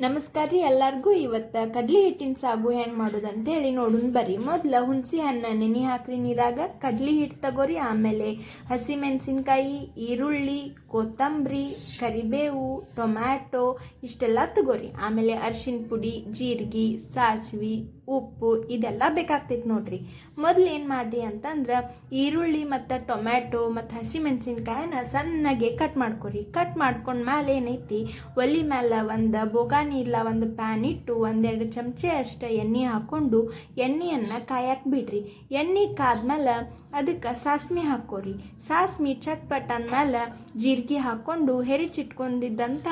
ನಮಸ್ಕಾರ ರೀ ಎಲ್ಲರಿಗೂ. ಇವತ್ತು ಕಡ್ಲಿ ಹಿಟ್ಟಿನ ಸಾಗು ಹೆಂಗೆ ಮಾಡೋದು ಹೇಳಿ ನೋಡೋಣ ಬರ್ರಿ. ಮೊದ್ಲು ಹುಣಸಿ ಹಣ್ಣು, ನೆನೆ ಹಾಕ್ರಿ ನೀರಾಗ. ಕಡ್ಲಿ ಹಿಟ್ಟು ತಗೋರಿ, ಆಮೇಲೆ ಹಸಿಮೆಣಸಿನ್ಕಾಯಿ, ಈರುಳ್ಳಿ, ಕೊತ್ತಂಬರಿ, ಕರಿಬೇವು, ಟೊಮ್ಯಾಟೊ, ಇಷ್ಟೆಲ್ಲ ತಗೋರಿ. ಆಮೇಲೆ ಅರಿಶಿನ ಪುಡಿ, ಜೀರಿಗೆ, ಸಾಸಿವೆ ಉಪ್ಪು ಇದೆಲ್ಲ ಬೇಕಾಗ್ತೈತೆ ನೋಡ್ರಿ. ಮೊದಲು ಏನು ಮಾಡ್ರಿ ಅಂತಂದ್ರೆ ಈರುಳ್ಳಿ ಮತ್ತು ಟೊಮ್ಯಾಟೊ ಮತ್ತು ಹಸಿಮೆಣಸಿನ್ಕಾಯಿನ ಸಣ್ಣಗೆ ಕಟ್ ಮಾಡ್ಕೊರಿ. ಕಟ್ ಮಾಡ್ಕೊಂಡ್ ಮೇಲೆ ಏನೈತಿ? ಒಲಿ ಮೇಲೆ ಒಂದು ಬೋಗಾನಿ ಇಲ್ಲ ಒಂದು ಪ್ಯಾನ್ ಇಟ್ಟು ಒಂದೆರಡು ಚಮಚೆ ಅಷ್ಟು ಎಣ್ಣೆ ಹಾಕ್ಕೊಂಡು ಎಣ್ಣೆಯನ್ನು ಕಾಯಕ್ಕೆ ಬಿಡ್ರಿ. ಎಣ್ಣೆ ಕಾದ್ಮೇಲೆ ಅದಕ್ಕೆ ಸಾಸ್ಮಿ ಹಾಕೋರಿ ಸಾಸ್ಮಿ ಚಟ್ಪಟ್ ಅಂದ್ಮೇಲೆ ಜೀರಿಗೆ ಹಾಕ್ಕೊಂಡು ಹೆರಿಚಿಟ್ಕೊಂಡಿದ್ದಂಥ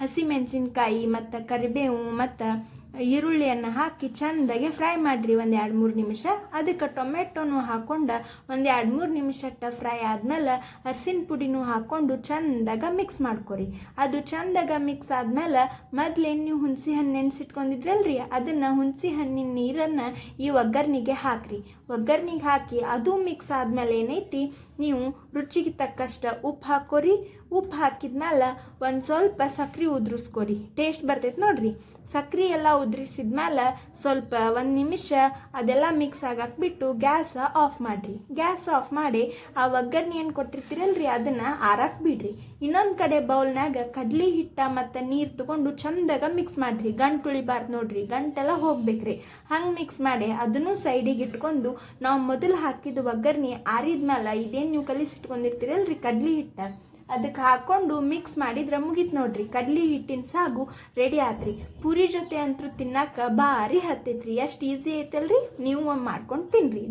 ಹಸಿಮೆಣಸಿನ್ಕಾಯಿ ಮತ್ತು ಕರಿಬೇವು ಮತ್ತು ಈರುಳ್ಳಿಯನ್ನು ಹಾಕಿ ಚಂದಾಗಿ ಫ್ರೈ ಮಾಡಿರಿ, ಒಂದು ಎರಡು ಮೂರು ನಿಮಿಷ. ಅದಕ್ಕೆ ಟೊಮೆಟೊನು ಹಾಕೊಂಡು ಒಂದು ಎರಡು ಮೂರು ನಿಮಿಷ ಫ್ರೈ ಆದಮೇಲೆ ಅರ್ಸಿನ ಪುಡಿನೂ ಹಾಕ್ಕೊಂಡು ಚಂದಾಗ ಮಿಕ್ಸ್ ಮಾಡ್ಕೊರಿ. ಅದು ಚಂದಾಗ ಮಿಕ್ಸ್ ಆದಮೇಲೆ ಮೊದ್ಲೇನು ನೀವು ಹುಣಸಿ ಹಣ್ಣು ನೆನೆಸಿಟ್ಕೊಂಡಿದ್ರಲ್ರಿ, ಅದನ್ನು ಹುಣಸಿ ಹಣ್ಣಿನ ನೀರನ್ನು ಈ ಒಗ್ಗರ್ನಿಗೆ ಹಾಕ್ರಿ. ಒಗ್ಗರ್ನಿಗೆ ಹಾಕಿ ಅದು ಮಿಕ್ಸ್ ಆದಮೇಲೆ ಏನೈತಿ, ನೀವು ರುಚಿಗೆ ತಕ್ಕಷ್ಟು ಉಪ್ಪು ಹಾಕೋರಿ ಉಪ್ಪು ಹಾಕಿದ್ಮೇಲೆ ಒಂದು ಸ್ವಲ್ಪ ಸಕ್ರೆ ಉದುರಿಸ್ಕೊರಿ ಟೇಸ್ಟ್ ಬರ್ತೈತೆ ನೋಡ್ರಿ. ಸಕ್ರೆ ಎಲ್ಲ ಉದುರಿಸಿದ್ಮೇಲೆ ಸ್ವಲ್ಪ ಒಂದು ನಿಮಿಷ ಅದೆಲ್ಲ ಮಿಕ್ಸ್ ಆಗಕ್ಕೆ ಬಿಟ್ಟು ಗ್ಯಾಸ್ ಆಫ್ ಮಾಡಿರಿ. ಗ್ಯಾಸ್ ಆಫ್ ಮಾಡಿ ಆ ಒಗ್ಗರ್ನ ಏನು ಕೊಟ್ಟಿರ್ತೀರಲ್ರಿ ಅದನ್ನು ಆರಕ್ಕೆ ಬಿಡ್ರಿ. ಇನ್ನೊಂದು ಕಡೆ ಬೌಲ್ನಾಗ ಕಡ್ಲಿ ಹಿಟ್ಟ ಮತ್ತು ನೀರು ತಗೊಂಡು ಚಂದಾಗ ಮಿಕ್ಸ್ ಮಾಡಿರಿ. ಗಂಟು ಉಳಿಬಾರ್ದು ನೋಡ್ರಿ. ಗಂಟೆಲ್ಲ ಹೋಗ್ಬೇಕ್ರಿ. ಹಂಗೆ ಮಿಕ್ಸ್ ಮಾಡಿ ಅದನ್ನು ಸೈಡಿಗೆ ಇಟ್ಕೊಂಡು ನಾವು ಮೊದಲು ಹಾಕಿದ ಒಗ್ಗರ್ನಿ ಆರಿದ್ಮೇಲೆ ಇದೇನು ನೀವು ಕಲಿಸಿಟ್ಕೊಂಡಿರ್ತೀರಲ್ರಿ ಕಡ್ಲಿ ಹಿಟ್ಟ? ಅದಕ್ಕೆ ಹಾಕ್ಕೊಂಡು ಮಿಕ್ಸ್ ಮಾಡಿದ್ರೆ ಮುಗೀತು ನೋಡ್ರಿ. ಕಡ್ಲಿ ಹಿಟ್ಟಿನ ಸಾಗು ರೆಡಿ ಆತ್ರಿ. ಪೂರಿ ಜೊತೆ ಅಂತೂ ತಿನ್ನಕ್ಕೆ ಭಾರಿ ಹತ್ತೈತ್ರಿ. ಎಷ್ಟು ಈಸಿ ಐತಲ್ರಿ? ನೀವು ಮಾಡ್ಕೊಂಡು ತಿನ್ರಿ.